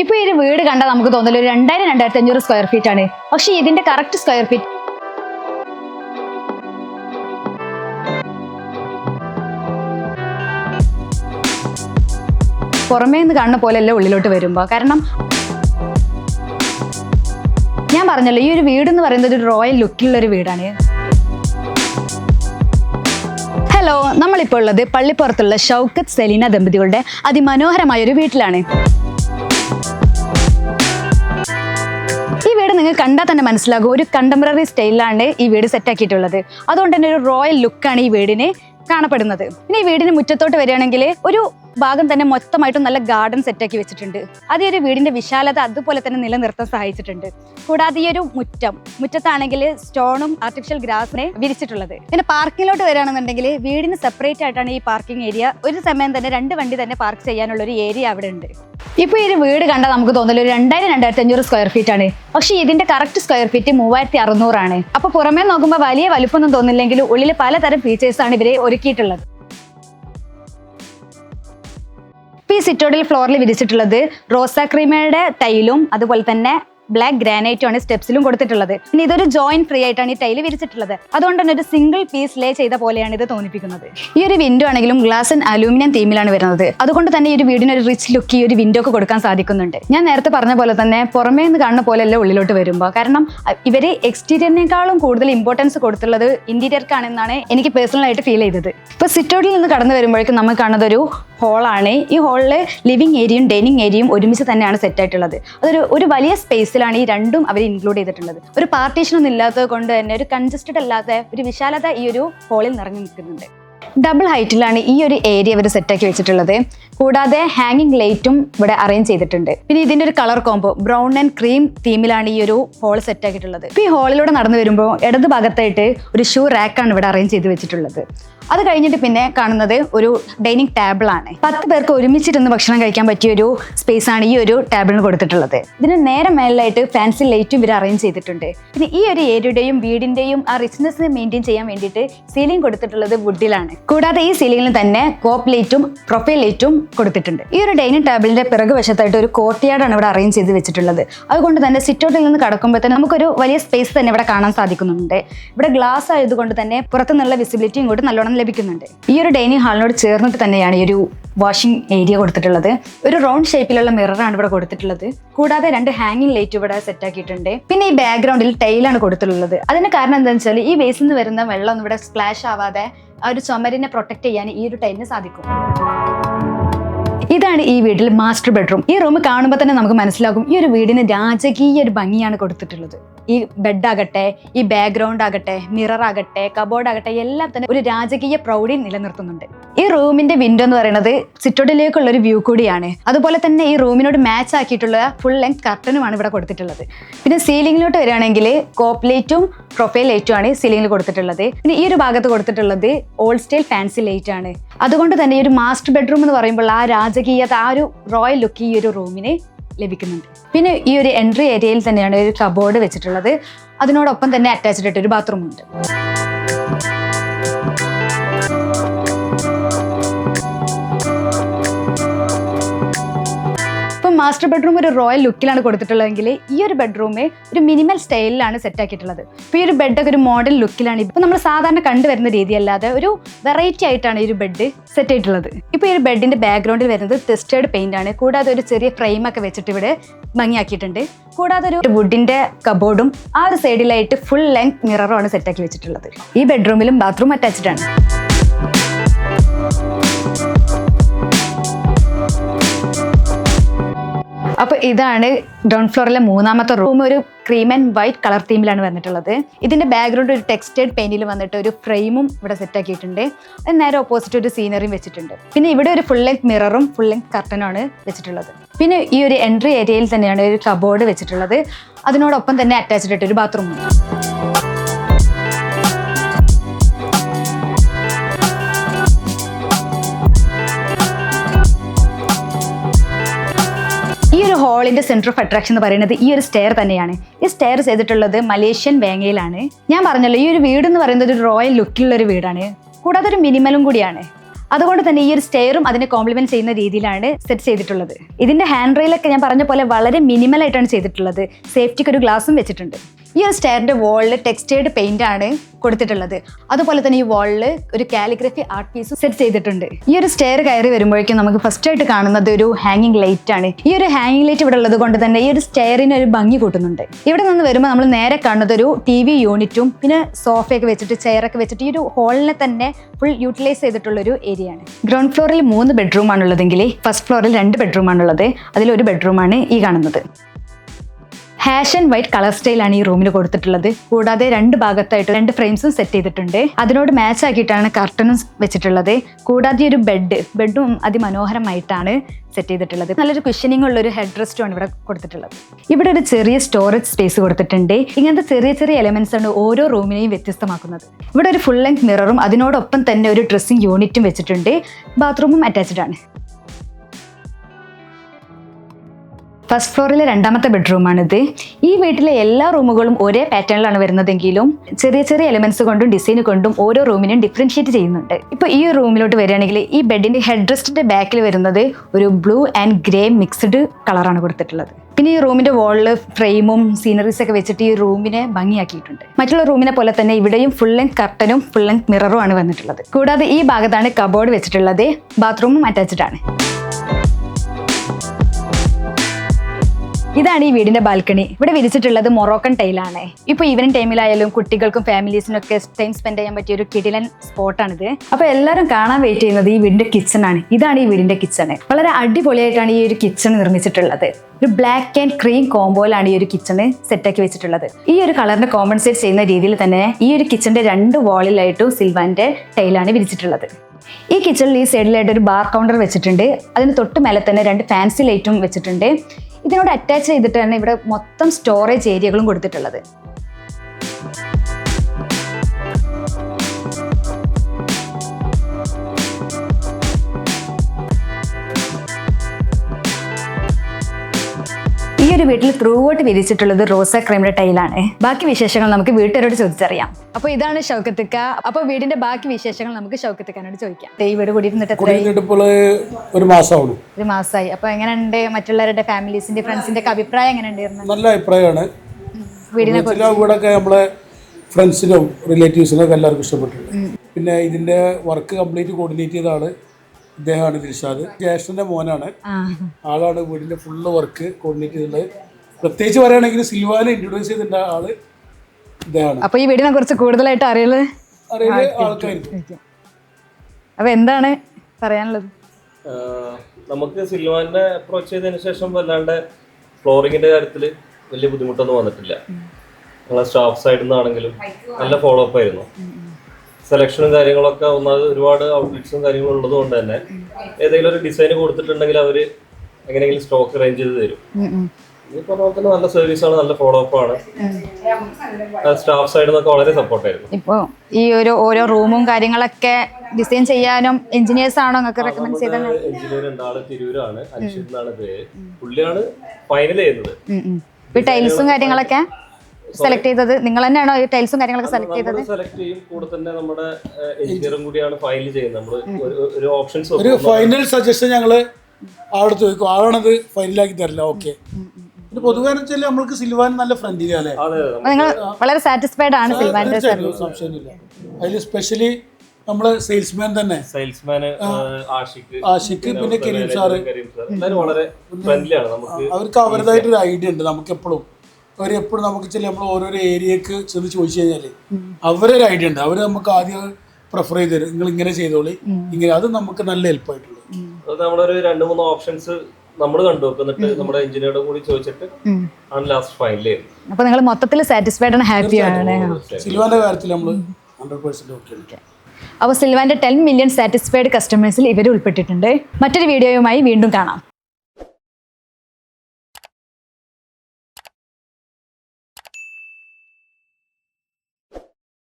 ഇപ്പൊ ഈ വീട് കണ്ടാൽ നമുക്ക് തോന്നില്ല ഒരു രണ്ടായിരം രണ്ടായിരത്തി അഞ്ഞൂറ് സ്ക്വയർ ഫീറ്റ് ആണ്. പക്ഷെ ഇതിന്റെ കറക്റ്റ് സ്ക്വയർ ഫീറ്റ് പുറമേ നിന്ന് കാണുന്ന പോലെയല്ല ഉള്ളിലോട്ട് വരുമ്പോൾ കാരണം ഞാൻ പറഞ്ഞല്ലോ ഈ ഒരു വീട് എന്ന് പറയുന്നത് ഒരു റോയൽ ലുക്കിലുള്ള ഒരു വീടാണ്. ഹലോ നമ്മളിപ്പോൾ ഉള്ളത് പള്ളിപ്പുറത്തുള്ള ഷൗക്കത്ത് സെലീന ദമ്പതികളുടെ അതിമനോഹരമായ ഒരു വീട്ടിലാണ്. നിങ്ങൾ കണ്ടാൽ തന്നെ മനസ്സിലാകും. ഒരു കണ്ടംപററി സ്റ്റൈലിലാണ് ഈ വീട് സെറ്റ് ആക്കിയിട്ടുള്ളത്. അതുകൊണ്ട് തന്നെ ഒരു റോയൽ ലുക്കാണ് ഈ വീടിന് കാണപ്പെടുന്നത്. പിന്നെ ഈ വീടിന് മുറ്റത്തോട്ട് വരികയാണെങ്കിൽ ഒരു ഭാഗം തന്നെ മൊത്തമായിട്ടും നല്ല ഗാർഡൻ സെറ്റാക്കി വെച്ചിട്ടുണ്ട്. അത് ഈ ഒരു വീടിന്റെ വിശാലത അതുപോലെ തന്നെ നിലനിർത്താൻ സഹായിച്ചിട്ടുണ്ട്. കൂടാതെ ഈ ഒരു മുറ്റം മുറ്റത്താണെങ്കിൽ സ്റ്റോണും ആർട്ടിഫിഷ്യൽ ഗ്രാസിനെ വിരിച്ചിട്ടുള്ളത്. പിന്നെ പാർക്കിങ്ങിലോട്ട് വരികയാണെന്നുണ്ടെങ്കിൽ വീടിന് സെപ്പറേറ്റ് ആയിട്ടാണ് ഈ പാർക്കിംഗ് ഏരിയ ഒരു സമയം തന്നെ രണ്ട് വണ്ടി തന്നെ പാർക്ക് ചെയ്യാനുള്ള ഒരു ഏരിയ അവിടെ ഉണ്ട്. ഇപ്പൊ ഈ വീട് കണ്ടാൽ നമുക്ക് തോന്നില്ല ഒരു രണ്ടായിരം രണ്ടായിരത്തി അഞ്ഞൂറ് സ്ക്വയർ ഫീറ്റ് ആണ്. പക്ഷെ ഇതിന്റെ കറക്റ്റ് സ്ക്വയർ ഫീറ്റ് മൂവായിരത്തി അറുന്നൂറാണ് അപ്പൊ പുറമേ നോക്കുമ്പോൾ വലിയ വലുപ്പമൊന്നും തോന്നില്ലെങ്കിലും ഉള്ളിൽ പലതരം ഫീച്ചേഴ്സ് ആണ് ഇവരെ ഒരുക്കിയിട്ടുള്ളത്. ഈ സിറ്റോഡിൽ ഫ്ലോറിൽ വിരിച്ചിട്ടുള്ളത് റോസാക്രീമയുടെ തൈലും അതുപോലെ തന്നെ ബ്ലാക്ക് ഗ്രാനൈറ്റും ആണ് സ്റ്റെപ്സിലും കൊടുത്തിട്ടുള്ളത്. പിന്നെ ഇതൊരു ജോയിന്റ് ഫ്രീ ആയിട്ടാണ് ഈ ടൈൽ വിരിച്ചിട്ടുള്ളത്. അതുകൊണ്ട് തന്നെ ഒരു സിംഗിൾ പീസ് ലേ ചെയ്ത പോലെയാണ് ഇത് തോന്നിപ്പിക്കുന്നത്. ഈ ഒരു വിൻഡോ ആണെങ്കിലും ഗ്ലാസ് ആൻഡ് അലൂമിനിയം തീമിലാണ് വരുന്നത്. അതുകൊണ്ട് തന്നെ ഈ ഒരു വീടിന് ഒരു റിച്ച് ലുക്ക് ഈ ഒരു വിൻഡോ ഒക്കെ കൊടുക്കാൻ സാധിക്കുന്നുണ്ട്. ഞാൻ നേരത്തെ പറഞ്ഞ പോലെ തന്നെ പുറമേ നിന്ന് കാണുന്ന പോലെയല്ല ഉള്ളിലോട്ട് വരുമ്പോൾ. കാരണം ഇവർ എക്സ്റ്റീരിയറിനേക്കാളും കൂടുതൽ ഇമ്പോർട്ടൻസ് കൊടുത്തുള്ളത് ഇന്റീരിയർക്കാണെന്നാണ് എനിക്ക് പേഴ്സണൽ ആയിട്ട് ഫീൽ ചെയ്തത്. ഇപ്പൊ സിറ്റൗട്ടിൽ നിന്ന് കടന്നു വരുമ്പോഴേക്കും നമ്മൾ കാണുന്നത് ഒരു ഹോളാണ് ഈ ഹോളിൽ ലിവിംഗ് ഏരിയയും ഡൈനിങ് ഏരിയയും ഒരുമിച്ച് തന്നെയാണ് സെറ്റ് ആയിട്ടുള്ളത്. അതൊരു ഒരു വലിയ സ്പേസിലാണ് ഈ രണ്ടും അവർ ഇൻക്ലൂഡ് ചെയ്തിട്ടുള്ളത്. ഒരു പാർട്ടീഷൻ ഒന്നും ഇല്ലാത്തത് കൊണ്ട് തന്നെ ഒരു കൺജസ്റ്റഡ് അല്ലാത്ത ഒരു വിശാലത ഈ ഒരു ഹോളിൽ നിറഞ്ഞു നിൽക്കുന്നുണ്ട്. ഡബിൾ ഹൈറ്റിലാണ് ഈ ഒരു ഏരിയ അവർ സെറ്റാക്കി വെച്ചിട്ടുള്ളത്. കൂടാതെ ഹാങ്ങിങ് ലൈറ്റും ഇവിടെ അറേഞ്ച് ചെയ്തിട്ടുണ്ട്. പിന്നെ ഇതിന്റെ ഒരു colour combo brown and cream തീമിലാണ് ഈ ഒരു ഹോൾ സെറ്റാക്കിയിട്ടുള്ളത് ഇപ്പൊ ഈ ഹോളിലൂടെ നടന്നു വരുമ്പോൾ ഇടത് ഭാഗത്തായിട്ട് ഒരു ഷൂ റാക്കാണ് ഇവിടെ അറേഞ്ച് ചെയ്ത് വെച്ചിട്ടുള്ളത്. അത് കഴിഞ്ഞിട്ട് പിന്നെ കാണുന്നത് ഒരു ഡൈനിങ് ടേബിൾ ആണ്. പത്ത് പേർക്ക് ഒരുമിച്ചിരുന്ന് ഭക്ഷണം കഴിക്കാൻ പറ്റിയ ഒരു സ്പേസ് ആണ് ഈ ഒരു ടേബിളിന് കൊടുത്തിട്ടുള്ളത്. ഇതിന് നേരെ മേലായിട്ട് ഫാൻസി ലൈറ്റും ഇവർ അറേഞ്ച് ചെയ്തിട്ടുണ്ട്. പിന്നെ ഈ ഒരു ഏരിയയുടെയും വീടിന്റെയും ആ റിച്ച്നെസ് മെയിന്റെയിൻ ചെയ്യാൻ വേണ്ടിയിട്ട് സീലിംഗ് കൊടുത്തിട്ടുള്ളത് വുഡിലാണ് കൂടാതെ ഈ സീലിംഗിൽ തന്നെ കോപ്പ് ലൈറ്റും പ്രൊഫൈൽ ലൈറ്റും കൊടുത്തിട്ടുണ്ട്. ഈ ഒരു ഡൈനിങ് ടേബിളിന്റെ പിറകു വശത്തായിട്ട് ഒരു കോർട്ട്യാർഡാണ് ഇവിടെ അറേഞ്ച് ചെയ്ത് വെച്ചിട്ടുള്ളത്. അതുകൊണ്ട് തന്നെ സിറ്റൗട്ടിൽ നിന്ന് കടക്കുമ്പോൾ തന്നെ നമുക്കൊരു വലിയ സ്പേസ് തന്നെ ഇവിടെ കാണാൻ സാധിക്കുന്നുണ്ട്. ഇവിടെ ഗ്ലാസ് ആയതുകൊണ്ട് തന്നെ പുറത്തുനിന്നുള്ള വിസിബിലിറ്റി ഇങ്ങോട്ട് നല്ലോണം ലഭിക്കുന്നുണ്ട്. ഈ ഒരു ഡൈനിങ് ഹാളിനോട് ചേർന്നിട്ട് തന്നെയാണ് ഈ ഒരു വാഷിംഗ് ഏരിയ കൊടുത്തിട്ടുള്ളത്. ഒരു റൗണ്ട് ഷേപ്പിലുള്ള മിററാണ് ഇവിടെ കൊടുത്തിട്ടുള്ളത്. കൂടാതെ രണ്ട് ഹാങ്ങിങ് ലൈറ്റ് ഇവിടെ സെറ്റ് ആക്കിയിട്ടുണ്ട്. പിന്നെ ഈ ബാക്ക്ഗ്രൗണ്ടിൽ ടൈലാണ് കൊടുത്തിട്ടുള്ളത്. അതിന് കാരണം എന്താണെന്ന് വെച്ചാൽ ഈ വേസിൽ നിന്ന് വരുന്ന വെള്ളം ഇവിടെ സ്പ്ലാഷ് ആവാതെ ആ ഒരു ചുമരിനെ പ്രൊട്ടക്ട് ചെയ്യാൻ ഈ ഒരു ടൈലിന് സാധിക്കും. ഇതാണ് ഈ വീട്ടിൽ മാസ്റ്റർ ബെഡ്റൂം ഈ റൂം കാണുമ്പോൾ തന്നെ നമുക്ക് മനസ്സിലാകും ഈ ഒരു വീടിന് രാജകീയ ഒരു ഭംഗിയാണ് കൊടുത്തിട്ടുള്ളത്. ഈ ബെഡ് ആകട്ടെ ഈ ബാക്ക്ഗ്രൗണ്ട് ആകട്ടെ മിറർ ആകട്ടെ കബോർഡ് ആകട്ടെ എല്ലാം തന്നെ ഒരു രാജകീയ പ്രൗഢി നിലനിർത്തുന്നുണ്ട്. ഈ റൂമിന്റെ വിൻഡോ എന്ന് പറയുന്നത് സിറ്റോഡിലേക്കുള്ള ഒരു വ്യൂ കൂടിയാണ്. അതുപോലെ തന്നെ ഈ റൂമിനോട് മാച്ച് ആക്കിയിട്ടുള്ള ഫുൾ ലെങ്ത് കർട്ടനുമാണ് ഇവിടെ കൊടുത്തിട്ടുള്ളത്. പിന്നെ സീലിംഗിലോട്ട് വരികയാണെങ്കിൽ കോപ്പ് ലൈറ്റും പ്രൊഫൈൽ ലൈറ്റും ആണ് സീലിംഗിൽ കൊടുത്തിട്ടുള്ളത്. പിന്നെ ഈ ഒരു ഭാഗത്ത് കൊടുത്തിട്ടുള്ളത് ഓൾഡ് സ്റ്റൈൽ ഫാൻസി ലൈറ്റ് ആണ്. അതുകൊണ്ട് തന്നെ ഈ ഒരു മാസ്റ്റർ ബെഡ്റൂം എന്ന് പറയുമ്പോൾ ആ രാജകീയത ആ ഒരു റോയൽ ലുക്ക് ഈ ഒരു റൂമിന് ലഭിക്കുന്നുണ്ട്. പിന്നെ ഈ ഒരു എൻട്രി ഏരിയയിൽ തന്നെയാണ് ഒരു കബോർഡ് വെച്ചിട്ടുള്ളത്. അതിനോടൊപ്പം തന്നെ അറ്റാച്ച്ഡ് ആയിട്ട് ഒരു ബാത്റൂം മാസ്റ്റർ ബെഡ്റൂം ഒരു റോയൽ ലുക്കിലാണ് കൊടുത്തിട്ടുള്ളതെങ്കിൽ ഈ ഒരു ബെഡ്റൂമെ ഒരു മിനിമൽ സ്റ്റൈലിലാണ് സെറ്റ് ആക്കിയിട്ടുള്ളത്. ഇപ്പോൾ ഈ ഒരു ബെഡൊക്കെ ഒരു മോഡൽ ലുക്കിലാണ് ഇപ്പോൾ നമ്മൾ സാധാരണ കണ്ടുവരുന്ന രീതിയല്ലാതെ ഒരു വെറൈറ്റി ആയിട്ടാണ് ഈ ഒരു ബെഡ് സെറ്റ് ആയിട്ടുള്ളത് ഇപ്പോൾ ഈ ഒരു ബെഡിന്റെ ബാക്ക്ഗ്രൗണ്ടിൽ വരുന്നത് ടെസ്റ്റേഡ് പെയിന്റ് ആണ്. കൂടാതെ ഒരു ചെറിയ ഫ്രെയിം ഒക്കെ വെച്ചിട്ട് ഇവിടെ ഭംഗിയാക്കിയിട്ടുണ്ട്. കൂടാതെ ഒരു വുഡിന്റെ കബോർഡും ആ ഒരു സൈഡിലായിട്ട് ഫുൾ ലെങ്ത് മിററും ആണ് സെറ്റ് ആക്കി വെച്ചിട്ടുള്ളത്. ഈ ബെഡ്റൂമിലും ബാത്റൂം അറ്റാച്ച്ഡ് ആണ്. ഇതാണ് ഗ്രൗണ്ട് ഫ്ലോറിലെ മൂന്നാമത്തെ റൂം ഒരു ക്രീം ആൻഡ് വൈറ്റ് കളർ തീമിലാണ് വന്നിട്ടുള്ളത്. ഇതിന്റെ ബാക്ക്ഗ്രൗണ്ട് ഒരു ടെക്സ്റ്റൈഡ് പെയിന്റിൽ വന്നിട്ട് ഒരു ഫ്രെയിമും ഇവിടെ സെറ്റ് ആക്കിയിട്ടുണ്ട്. നേരെ ഓപ്പോസിറ്റ് ഒരു സീനറിയും വെച്ചിട്ടുണ്ട്. പിന്നെ ഇവിടെ ഒരു ഫുൾ ലെങ്ത് മിററും ഫുൾ ലെങ്ത് കർട്ടനാണ് വെച്ചിട്ടുള്ളത്. പിന്നെ ഈ ഒരു എൻട്രി ഏരിയയിൽ തന്നെയാണ് ഒരു കബോർഡ് വെച്ചിട്ടുള്ളത്. അതിനോടൊപ്പം തന്നെ അറ്റാച്ച്ഡ് ആയിട്ട് ഒരു ബാത്റൂം ഉണ്ട് ഒരു സെന്റർ ഓഫ് അട്രാക്ഷൻ എന്ന് പറയുന്നത് ഈ ഒരു സ്റ്റെയർ തന്നെയാണ്. ഈ സ്റ്റെയർ ചെയ്തിട്ടുള്ളത് മലേഷ്യൻ വേങ്ങയിലാണ്. ഞാൻ പറഞ്ഞല്ലോ ഈ ഒരു വീട് എന്ന് പറയുന്നത് ഒരു റോയൽ ലുക്കിലുള്ള ഒരു വീടാണ്. കൂടാതെ ഒരു മിനിമലും കൂടിയാണ്. അതുകൊണ്ട് തന്നെ ഈ ഒരു സ്റ്റെയറും അതിനെ കോംപ്ലിമെന്റ് ചെയ്യുന്ന രീതിയിലാണ് സെറ്റ് ചെയ്തിട്ടുള്ളത്. ഇതിന്റെ ഹാൻഡ് റെയിലൊക്കെ ഞാൻ പറഞ്ഞ പോലെ വളരെ മിനിമൽ ആയിട്ടാണ് ചെയ്തിട്ടുള്ളത്. സേഫ്റ്റിക്ക് ഒരു ഗ്ലാസും വെച്ചിട്ടുണ്ട്. ഈ ഒരു സ്റ്റെയറിന്റെ വാളിൽ ടെക്സ്റ്റൈഡ് പെയിന്റ് ആണ് കൊടുത്തിട്ടുള്ളത്. അതുപോലെ തന്നെ ഈ വാളിൽ ഒരു കാലിഗ്രഫി ആർട്ട് പീസ് സെറ്റ് ചെയ്തിട്ടുണ്ട്. ഈ ഒരു സ്റ്റെയർ കയറി വരുമ്പോഴേക്കും നമുക്ക് ഫസ്റ്റ് ആയിട്ട് കാണുന്നത് ഒരു ഹാങ്ങിങ് ലൈറ്റ് ആണ്. ഈ ഒരു ഹാങ്ങിങ് ലൈറ്റ് ഇവിടെ ഉള്ളത് കൊണ്ട് തന്നെ ഈ ഒരു സ്റ്റെയറിന് ഒരു ഭംഗി കൂട്ടുന്നുണ്ട്. ഇവിടെ നിന്ന് വരുമ്പോൾ നമ്മൾ നേരെ കാണുന്നത് ഒരു ടി വി യൂണിറ്റും പിന്നെ സോഫയൊക്കെ വെച്ചിട്ട് ചെയറൊക്കെ വെച്ചിട്ട് ഈ ഒരു ഹാളിനെ തന്നെ ഫുൾ യൂട്ടിലൈസ് ചെയ്തിട്ടുള്ള ഒരു ഏരിയ ആണ്. ഗ്രൗണ്ട് ഫ്ലോറിൽ മൂന്ന് ബെഡ്റൂം ആണുള്ളതെങ്കിൽ ഫസ്റ്റ് ഫ്ലോറിൽ രണ്ട് ബെഡ്റൂം ആണുള്ളത്. അതിലൊരു ബെഡ്റൂമാണ് ഈ കാണുന്നത്. ഹാഷ് ആൻഡ് വൈറ്റ് കളർ സ്റ്റൈലാണ് ഈ റൂമിൽ കൊടുത്തിട്ടുള്ളത്. കൂടാതെ രണ്ട് ഭാഗത്തായിട്ട് രണ്ട് ഫ്രെയിംസും സെറ്റ് ചെയ്തിട്ടുണ്ട്. അതിനോട് മാച്ച് ആക്കിയിട്ടാണ് കർട്ടനും വെച്ചിട്ടുള്ളത്. കൂടാതെ ഒരു ബെഡ് ബെഡും അതിമനോഹരമായിട്ടാണ് സെറ്റ് ചെയ്തിട്ടുള്ളത്. നല്ലൊരു ക്വസ്റ്റനിങ് ഉള്ള ഒരു ഹെഡ് റെസ്റ്റും ആണ് ഇവിടെ കൊടുത്തിട്ടുള്ളത്. ഇവിടെ ഒരു ചെറിയ സ്റ്റോറേജ് സ്പേസ് കൊടുത്തിട്ടുണ്ട്. ഇങ്ങനത്തെ ചെറിയ ചെറിയ എലമെന്റ്സ് ആണ് ഓരോ റൂമിനെയും വ്യത്യസ്തമാക്കുന്നത്. ഇവിടെ ഒരു ഫുൾ ലെങ്ത് മിററും അതിനോടൊപ്പം തന്നെ ഒരു ഡ്രസ്സിംഗ് യൂണിറ്റും വെച്ചിട്ടുണ്ട്. ബാത്റൂമും അറ്റാച്ച്ഡ് ആണ്. ഫസ്റ്റ് ഫ്ലോറിലെ രണ്ടാമത്തെ ബെഡ്റൂമാണിത് ഈ വീട്ടിലെ എല്ലാ റൂമുകളും ഒരേ പാറ്റേണിലാണ് വരുന്നതെങ്കിലും ചെറിയ ചെറിയ എലമെന്റ്സ് കൊണ്ടും ഡിസൈൻ കൊണ്ടും ഓരോ റൂമിനും ഡിഫറൻഷിയേറ്റ് ചെയ്യുന്നുണ്ട്. ഇപ്പോൾ ഈ റൂമിലോട്ട് വരികയാണെങ്കിൽ ഈ ബെഡിന്റെ ഹെഡ് റെസ്റ്റിന്റെ ബാക്കിൽ വരുന്നത് ഒരു ബ്ലൂ ആൻഡ് ഗ്രേ മിക്സ്ഡ് കളറാണ് കൊടുത്തിട്ടുള്ളത്. പിന്നെ ഈ റൂമിന്റെ വാളിൽ ഫ്രെയിമും സീനറീസ് ഒക്കെ വെച്ചിട്ട് ഈ റൂമിനെ ഭംഗിയാക്കിയിട്ടുണ്ട്. മറ്റുള്ള റൂമിനെ പോലെ തന്നെ ഇവിടെയും ഫുൾ ലെങ്ത് കർട്ടനും ഫുൾ ലെങ്ത് മിററും ആണ് വന്നിട്ടുള്ളത്. കൂടാതെ ഈ ഭാഗത്താണ് കബോർഡ് വെച്ചിട്ടുള്ളത്. ബാത്റൂമും അറ്റാച്ച്ഡ് ആണ്. ഇതാണ് ഈ വീടിന്റെ ബാൽക്കണി. ഇവിടെ വിരിച്ചിട്ടുള്ളത് മൊറോക്കൻ ടൈലാണ് ഇപ്പൊ ഈവനിങ് ടൈമിലായാലും കുട്ടികൾക്കും ഫാമിലീസിനും ഒക്കെ ടൈം സ്പെൻഡ് ചെയ്യാൻ പറ്റിയ ഒരു കിടിലൻ സ്പോട്ടാണിത് അപ്പൊ എല്ലാവരും കാണാൻ വെയിറ്റ് ചെയ്യുന്നത് ഈ വീടിന്റെ കിച്ചൺ ആണ്. ഇതാണ് ഈ വീടിന്റെ കിച്ചൺ വളരെ അടിപൊളിയായിട്ടാണ് ഈ ഒരു കിച്ചൺ നിർമ്മിച്ചിട്ടുള്ളത്. ഒരു ബ്ലാക്ക് ആൻഡ് ക്രീം കോംബോയിലാണ് ഈ ഒരു കിച്ചണ് സെറ്റാക്കി വെച്ചിട്ടുള്ളത്. ഈ ഒരു കളറിനെ കോമ്പൻസേറ്റ് ചെയ്യുന്ന രീതിയിൽ തന്നെ ഈ ഒരു കിച്ചന്റെ രണ്ട് വാളിലായിട്ടും സിൽവാന്റെ ടൈലാണ് വിരിച്ചിട്ടുള്ളത്. ഈ കിച്ചണിൽ ഈ സൈഡിലായിട്ട് ഒരു ബാർ കൗണ്ടർ വെച്ചിട്ടുണ്ട്. അതിന് തൊട്ട് മേലെ തന്നെ രണ്ട് ഫാൻസി ലൈറ്റും വെച്ചിട്ടുണ്ട്. ഇതിനോട് അറ്റാച്ച് ചെയ്തിട്ടാണ് ഇവിടെ മൊത്തം സ്റ്റോറേജ് ഏരിയകളും കൊടുത്തിട്ടുള്ളത്. ഒരു വീട്ടിൽ ത്രൂ ഔട്ട് വിരിച്ചിട്ടുള്ളത് റോസ ക്രീമിന്റെ ടൈലാണ്. ബാക്കി വിശേഷങ്ങൾ നമുക്ക് വീട്ടുകാരോട് ചോദിച്ചറിയാം. അപ്പോൾ ഇതാണ് ഷൗക്കത്തിക്ക അപ്പോൾ വീടിന്റെ ബാക്കി വിശേഷങ്ങൾ നമുക്ക് ഷൗക്കത്തിക്കാനോട് ചോദിക്കാം. ഈ വീട് കൂടിയിരുന്നിട്ട് ഒരു മാസമാണ് ഒരു മാസമായി അപ്പോൾ എങ്ങനെയുണ്ട് മറ്റുള്ളവരുടെ ഫാമിലീസിന്റെ ഫ്രണ്ട്സിന്റെ ഒക്കെ അഭിപ്രായം എങ്ങനെയുണ്ടായിരുന്നു? നല്ല അഭിപ്രായമാണ്. വീടിനെ വീടൊക്കെ നമ്മളെ ഫ്രണ്ട്സിനും റിലേറ്റീവ്സിനും ഒക്കെ എല്ലാവർക്കും ഇഷ്ടപ്പെട്ടിട്ടുണ്ട് പിന്നെ ഇതിന്റെ വർക്ക് കംപ്ലീറ്റ് കോർഡിനേറ്റ് ചെയ്താണ് ആൾ ഇദ്ദേഹമാണ് ദിൽഷാദ്. ജ്യേഷ്ഠന്റെ മോനാണ്. ആളാണ് വീടിന്റെ ഫുള്ള് വർക്ക് കോർഡിനേറ്റ് ചെയ്തിട്ടുള്ളത്. പ്രത്യേകിച്ച് പറയുകയാണെങ്കിൽ സിൽവാനെ ഇൻട്രൊഡ്യൂസ് ചെയ്തിട്ടുള്ള ആൾ ഇദ്ദേഹമാണ്. അപ്പൊ ഈ വീടിനെ കുറിച്ച് കൂടുതലായിട്ട് അറിയൽ? ആൾക്കാർക്ക് അപ്പൊ എന്താണ് പറയാനുള്ളത്? നമുക്ക് സിൽവാന്റെ അപ്രോച്ച് ചെയ്തതിന് ശേഷം വല്ലാണ്ട് ഫ്ലോറിങ്ങിന്റെ കാര്യത്തിൽ വലിയ ബുദ്ധിമുട്ടൊന്നും വന്നിട്ടില്ല. ഞങ്ങളെ സ്റ്റാഫ് സൈഡിൽ നിന്നാണെങ്കിലും നല്ല ഫോളോ അപ്പ് ആയിരുന്നു. സെലക്ഷനും കാര്യങ്ങളൊക്കെ ഒന്നാമത് ഒരുപാട് ഔട്ട്ലെറ്റ്സും കാര്യങ്ങളും ഉള്ളത് കൊണ്ട് തന്നെ ഏതെങ്കിലും ഒരു ഡിസൈൻ കൊടുത്തിട്ടുണ്ടെങ്കിൽ അവർ എങ്ങനെയെങ്കിലും സ്റ്റോക്ക് അറേഞ്ച് ചെയ്ത് തരും. ഈ പറഞ്ഞ നല്ല സർവീസാണ് നല്ല ഫോളോ അപ്പ് ആണ് സ്റ്റാഫ് സൈഡിൽ നിന്നൊക്കെ വളരെ സപ്പോർട്ടായിരുന്നു ഇപ്പോ ഈ ഒരു ഓരോ റൂമും കാര്യങ്ങളൊക്കെ ഡിസൈൻ ചെയ്യാനും എഞ്ചിനീയേഴ്സ് ആണോ നിങ്ങൾക്ക് റെക്കമെൻഡ് ചെയ്തത്? എഞ്ചിനീയർ ഉണ്ട് ആൾ തിരൂരാണ് അൻഷിത് എന്നാണ് പേര്. പുള്ളിയാണ് ഫൈനൽ ചെയ്യുന്നത്. ടൈൽസും കാര്യങ്ങളൊക്കെ? സെലക്ട് ചെയ്തത്. നിങ്ങൾ തന്നെയാണോ ഈ ടൈൽസും കാര്യങ്ങളൊക്കെ സെലക്ട് ചെയ്തത്? സെലക്ട് ചെയ്യും. കൂടെ തന്നെ നമ്മുടെ എഞ്ചിനീയറും കൂടിയാണ് ഫയൽ ചെയ്യുന്നത്. നമ്മൾ ഒരു ഓപ്ഷൻസ് ഒരു ഫൈനൽ സജഷൻ ഞങ്ങൾ അവിടെ ചോദിക്കും. ആളാണത് ഫൈനലാക്കി തരില്ല? ഓക്കെ പൊതുവെ വെച്ചാൽ നമ്മൾക്ക് സിൽവാൻ നല്ല ഫ്രണ്ട് അല്ലേ? നിങ്ങൾ വളരെ സാറ്റിസ്ഫൈഡ് ആണ് സിൽവാന്റെ ഒരു അതിൽ സ്പെഷ്യലി നമ്മൾ സെയിൽസ്മാൻ തന്നെ. സെയിൽസ്മാന് ആഷിക്ക് ആഷിക്ക് പിന്നെ കരീം സാറ് അവർക്ക് അവരുടേതായിട്ടൊരു ഐഡിയ ഉണ്ട്. നമുക്ക് എപ്പോഴും അവർ എപ്പോഴും നമുക്ക് ചില നമ്മൾ ഓരോരോ ഏരിയക്ക് ചെന്ന് ചോദിച്ചു കഴിഞ്ഞാൽ അവരൊരു ഐഡിയ ഉണ്ട്. അവർ നമുക്ക് ആദ്യം പ്രിഫർ ചെയ്ത് തരും. നിങ്ങൾ ഇങ്ങനെ ചെയ്തോളി. ഇങ്ങനെ അത് നമുക്ക് നല്ല ഹെൽപ്പായിട്ടുള്ളത് അത് നമ്മളൊരു രണ്ട് മൂന്ന് ഓപ്ഷൻസ് നമ്മൾ കണ്ടു എന്നിട്ട് നമ്മുടെ എഞ്ചിനീയറുടെ കൂടി ചോദിച്ചിട്ട് ആണ് ലാസ്റ്റ് ഫൈനൽ ചെയ്യുന്നത് അപ്പൊ നിങ്ങൾ മൊത്തത്തിൽ സാറ്റിസ്ഫൈഡ് ആണ്. ഹാപ്പി ആണ് സിൽവാന്റെ കാര്യത്തിൽ നമ്മൾ ഹൺഡ്രഡ് പെർസെന്റ് ഓക്കെ. അപ്പോൾ സിൽവാന്റെ ടെൻ മില്യൺ സാറ്റിസ്ഫൈഡ് കസ്റ്റമേഴ്സിൽ ഇവർ ഉൾപ്പെട്ടിട്ടുണ്ട്. മറ്റൊരു വീഡിയോയുമായി വീണ്ടും കാണാം.